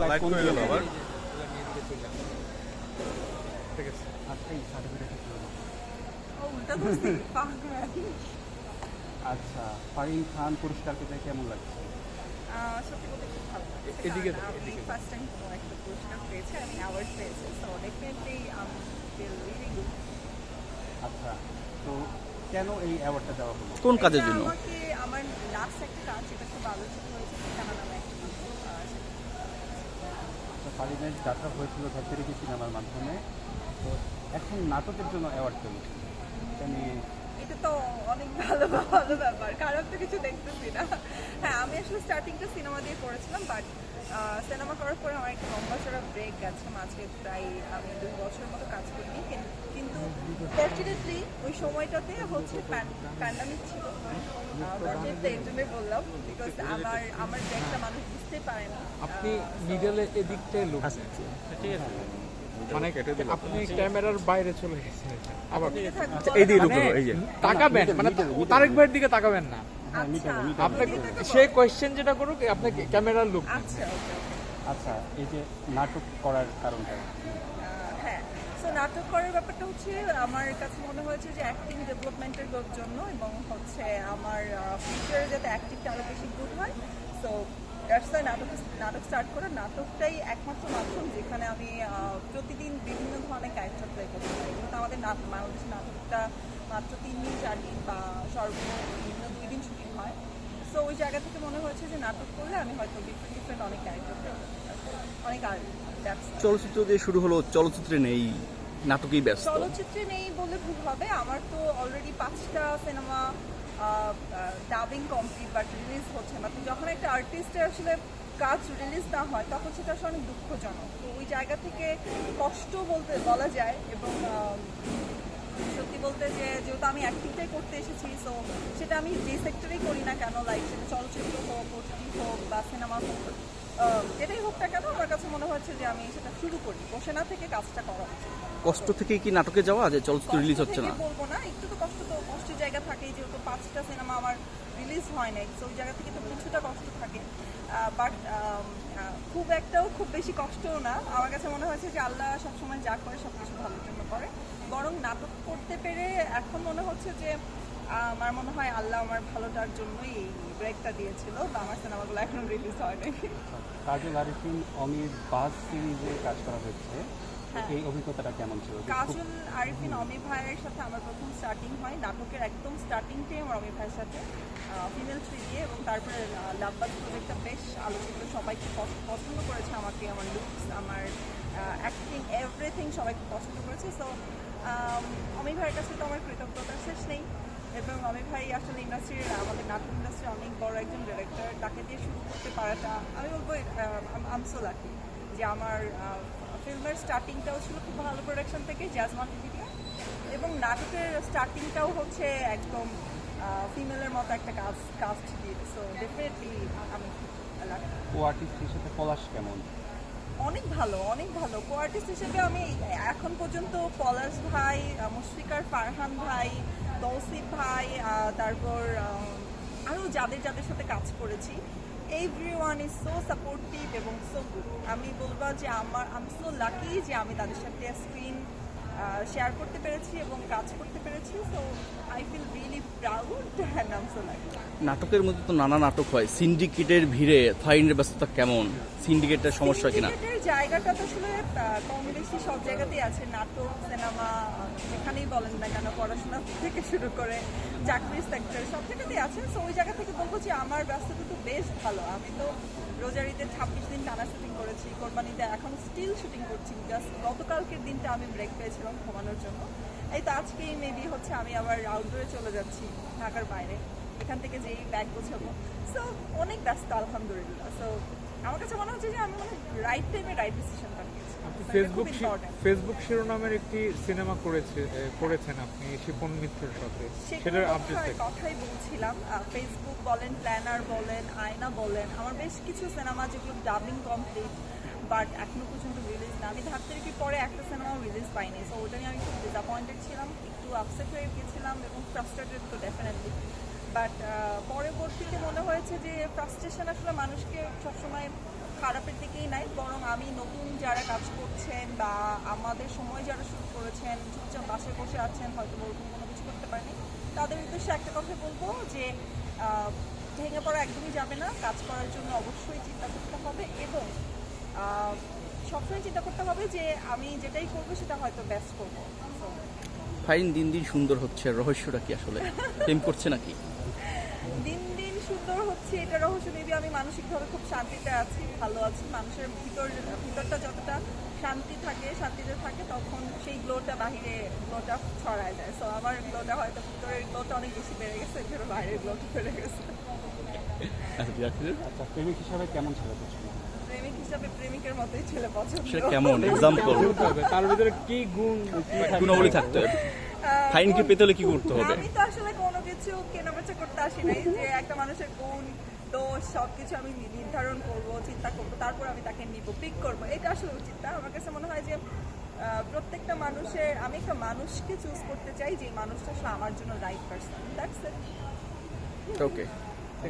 Light গেল আবার। ঠিক আছে। আচ্ছা ফারিন খান পুরস্কার পেতে কেমন লাগছে? সত্যি বলতে খুব ভালো এদিকে আমি ফার্স্ট টাইম কোনো একটা পুরস্কার পেয়েছি আমি অ্যাওয়ার্ড পেয়েছি সো ডেফিনেটলি আমি ফিল রিয়েলি গুড আচ্ছা তো কেন এই অ্যাওয়ার্ডটা দেওয়া হলো? কোন কাজের জন্য? আমাকে আমার লাস্ট একটা কাজ যেটা খুব আলোচিত হয়েছে নামে একটা আচ্ছা ফারিনের যাত্রা হয়েছিল ধরতেরিকি সিনেমার মাধ্যমে। তো এখন নাটকের জন্য অ্যাওয়ার্ড পেল এটা এটা তো অনেক ভালো ভালো ব্যাপার, খারাপ তো কিছু দেখতেছি না। হ্যাঁ আমি আসলে স্টার্টিংটা সিনেমা দিয়ে করেছিলাম বাট সিনেমা করার পরে আমার একটা লম্বা চড়া ব্রেক গেছে মাঝে প্রায় আমি দুই বছরের মতো কাজ করিনি কিন- কিন্তু ফর্চুনেটলি ওই সময়টাতে হচ্ছে প্যান্ডামিক ছিল। ফর্চুনেটলি জন্যই বললাম বিকজ আমার আমার ব্রেকটা মানুষ বুঝতে পারে না আপনি মিডলে এদিকটাই লোক ঠিক আছে। মানে আপনি ক্যামেরার বাইরে চলে গেছেন। আবার আচ্ছা এই দিকে এই যে। তাকাবেন মানে তারেক ভাইয়ের দিকে তাকাবেন না। হ্যাঁ আপনাকে সে কোয়েশ্চেন যেটা করুক আপনি ক্যামেরার লুক আচ্ছা আচ্ছা এই যে নাটক করার কারণটা। হ্যাঁ সো নাটক করার ব্যাপারটা হচ্ছে আমার কাছে মনে হয়েছে যে অ্যাক্টিং ডেভেলপমেন্টের জন্য এবং হচ্ছে আমার ফিউচারে যাতে অ্যাক্টিংটা আরও বেশি গুড হয়। সো দ্যাটস ওয়াই নাটক নাটক স্টার্ট করা নাটকটাই একমাত্র মাধ্যম যেখানে আমি প্রতিদিন বিভিন্ন ধরনের ক্যারেক্টার প্লে করতে পারি। কিন্তু আমাদের বাংলাদেশের নাটকটা মাত্র তিন দিন চার দিন বা সর্বনিম্ন দুই দিন শুটিং হয়। সো ওই জায়গা থেকে মনে হয়েছে যে নাটক করলে আমি হয়তো ডিফারেন্ট ডিফারেন্ট অনেক ক্যারেক্টার অনেক আর চলচ্চিত্র দিয়ে শুরু হলো চলচ্চিত্রে নেই নাটকেই ব্যস্ত। চলচ্চিত্রে নেই বলে ভুল হবে। আমার তো অলরেডি পাঁচটা cinema dubbing complete but release হচ্ছে না। তো যখন একটা আর্টিস্টের আসলে কাজ রিলিজ না হয় তখন সেটা আসলে অনেক দুঃখজনক। তো ওই জায়গা থেকে কষ্ট বলতে বলা যায় এবং সত্যি বলতে যে যেহেতু আমি অ্যাক্টিংটাই করতে এসেছি সো সেটা আমি যে সেক্টরেই করি না কেন লাইক সেটা চলচ্চিত্র হোক ওটিটি হোক বা সিনেমা হোক এটাই যেটাই হোক না কেন আমার কাছে মনে হচ্ছে যে আমি সেটা শুরু করি। বসে না থেকে কাজটা করা কষ্ট থেকে কি নাটকে যাওয়া যে চলচ্চিত্র রিলিজ হচ্ছে না? বলব না একটু তো কষ্ট তো কষ্টের জায়গা থাকেই যেহেতু পাঁচটা সিনেমা আমার রিলিজ হয় নাই। তো ওই জায়গা থেকে তো কিছুটা কষ্ট থাকে। বাট খুব একটাও খুব বেশি কষ্টও না। আমার কাছে মনে হয়েছে যে আল্লাহ সবসময় যা করে সব কিছু ভালোর জন্য করে। বরং নাটক করতে পেরে এখন মনে হচ্ছে যে আমার মনে হয় আল্লাহ আমার ভালোটার জন্যই এই ব্রেকটা দিয়েছিল। বা আমার সিনেমাগুলো এখনও রিলিজ হয় নাই। কাজল আরিফিন অমির বাস সিরিজে কাজ করা হয়েছে। হ্যাঁ। এই অভিজ্ঞতাটা কেমন ছিল? কাজল আরিফিন অমি ভাইয়ের সাথে আমার প্রথম স্টার্টিং হয়। নাটকের একদম স্টার্টিংটাই আমার অমি ভাইয়ের সাথে ফিমেল থ্রি দিয়ে এবং তারপরে লাভবাদ প্রজেক্টটা বেশ আলোচিত। সবাই খুব পছন্দ করেছে আমাকে আমার লুকস আমার অ্যাক্টিং এভরিথিং সবাই খুব পছন্দ করেছে। সো অমি ভাইয়ের কাছে তো আমার কৃতজ্ঞতার শেষ নেই। এবং অমি ভাই আসলে ইন্ডাস্ট্রির আমাদের নাটক ইন্ডাস্ট্রির অনেক বড় একজন ডিরেক্টর তাকে দিয়ে শুরু করতে পারাটা আমি বলব আমসো লাকি যে আমার স্টার্টিংটাও ছিল খুব ভালো প্রোডাকশন থেকে জ্যাজমান টিভিটা এবং নাটকের স্টার্টিংটাও হচ্ছে একদম ফিমেলের মতো একটা কাজ কাস্ট দিয়ে। সো ডেফিনেটলি আমি। কো আর্টিস্ট হিসেবে পলাশ কেমন? অনেক ভালো অনেক ভালো। কো আর্টিস্ট হিসেবে আমি এখন পর্যন্ত পলাশ ভাই মুশফিকার ফারহান ভাই তৌসিফ ভাই তারপর আরও যাদের যাদের সাথে কাজ করেছি। Everyone is so supportive এবং সো গুড আমি বলব যে আমার আমি সো লাকি যে আমি তাদের সাথে স্ক্রিন শেয়ার করতে পেরেছি এবং কাজ করতে পেরেছি। Feel really proud and um নাটকের মধ্যে তো নানা নাটক হয়। সিন্ডিকেটের ভিড়ে ফাইনের ব্যস্ততা কেমন? সিন্ডিকেটের সমস্যা কিনা? জায়গাটা তো আসলে কম বেশি সব জায়গাতেই আছে। নাটক সিনেমা যেখানেই বলেন না কেন পড়াশোনা থেকে শুরু করে চাকরির সেক্টর সব জায়গাতেই আছে। সো ওই জায়গা থেকে বলব যে আমার ব্যস্ততা তো বেশ ভালো। আমি তো রোজারিতে ছাব্বিশ দিন টানা শুটিং করেছি কোরবানিতে। এখন স্টিল শুটিং করছি জাস্ট গতকালকের দিনটা আমি ব্রেক পেয়েছিলাম ঘুমানোর জন্য। এই তো আজকেই মেবি হচ্ছে আমি আবার আউটডোরে চলে যাচ্ছি ঢাকার বাইরে। এখান থেকে যেই ব্যাগ গোছাবো। সো অনেক ব্যস্ত আলহামদুলিল্লাহ। সো আমার কাছে মনে হচ্ছে যে আমি মানে রাইট টাইমে রাইট ডিসিশনটা নিয়েছি। এটা ফেসবুক। ফেসবুক শিরোনামের একটি সিনেমা করেছে করেছেন আপনি শিপন মিত্রের সাথে? সেটার আপডেট কথাই- কথাই বলছিলাম। ফেসবুক বলেন প্ল্যানার বলেন আয়না বলেন আমার বেশ কিছু সিনেমা যেগুলো ডাবিং কমপ্লিট বাট এখনও পর্যন্ত রিলিজ না। আমি ধাক্তে কি পরে একটা সিনেমাও রিলিজ পাইনি। সো ওটা নিয়ে আমি খুব ডিসঅ্যাপয়েন্টেড ছিলাম, একটু আপসেট হয়ে গেছিলাম এবং ফ্রাস্ট্রেটেড তো ডেফিনেটলি বাট পরবর্তীতে মনে হয়েছে যে ফ্রাস্ট্রেশন আসলে মানুষকে সবসময় খারাপের দিকেই নাই বরং আমি নতুন যারা কাজ করছেন বা আমাদের সময় যারা শুরু করেছেন, চুপচাপ বাসে বসে আছেন, হয়তো ওরকম কোনো কিছু করতে পারেনি, তাদের উদ্দেশ্যে একটা কথা বলব যে ভেঙে পড়া একদমই যাবে না। কাজ করার জন্য অবশ্যই চিন্তা করতে হবে এবং সবসময় চিন্তা করতে হবে যে আমি যেটাই করব সেটা হয়তো বেস্ট করব। ফাইন দিন দিন সুন্দর হচ্ছে রহস্যটা কি আসলে? প্রেম করছে নাকি? দিন দিন সুন্দর হচ্ছে এটা রহস্য মেবি আমি মানসিকভাবে খুব শান্তিতে আছি ভালো আছি। মানুষের ভিতর ভিতরটা যতটা শান্তি থাকে শান্তিতে থাকে তখন সেই গ্লোটা বাহিরে গ্লোটা ছড়ায় যায়। সো আমার গ্লোটা হয়তো ভিতরের গ্লোটা অনেক বেশি বেড়ে গেছে জন্য বাইরের গ্লোটা বেড়ে গেছে। আচ্ছা ঠিক আছে। আচ্ছা প্রেমিক হিসাবে কেমন ছেলে? পছন্দ হিসাবে প্রেমিকের মতোই ছেলে পছন্দ। সেটা কেমন? এক্সাম্পল তার ভিতরে কি গুণ গুণাবলী থাকতে হবে। ফাইন কি পেতে হলে কি করতে হবে? আমি তো আসলে কোনো কিছু কেনাবেচা করতে আসি নাই যে একটা মানুষের গুণ দোষ সবকিছু আমি নির্ধারণ করব চিন্তা করব তারপর আমি তাকে নিব পিক করব। এটা আসলে উচিত না। আমার কাছে মনে হয় যে প্রত্যেকটা মানুষের আমি একটা মানুষকে চুজ করতে চাই যে মানুষটা আসলে আমার জন্য right person that's it okay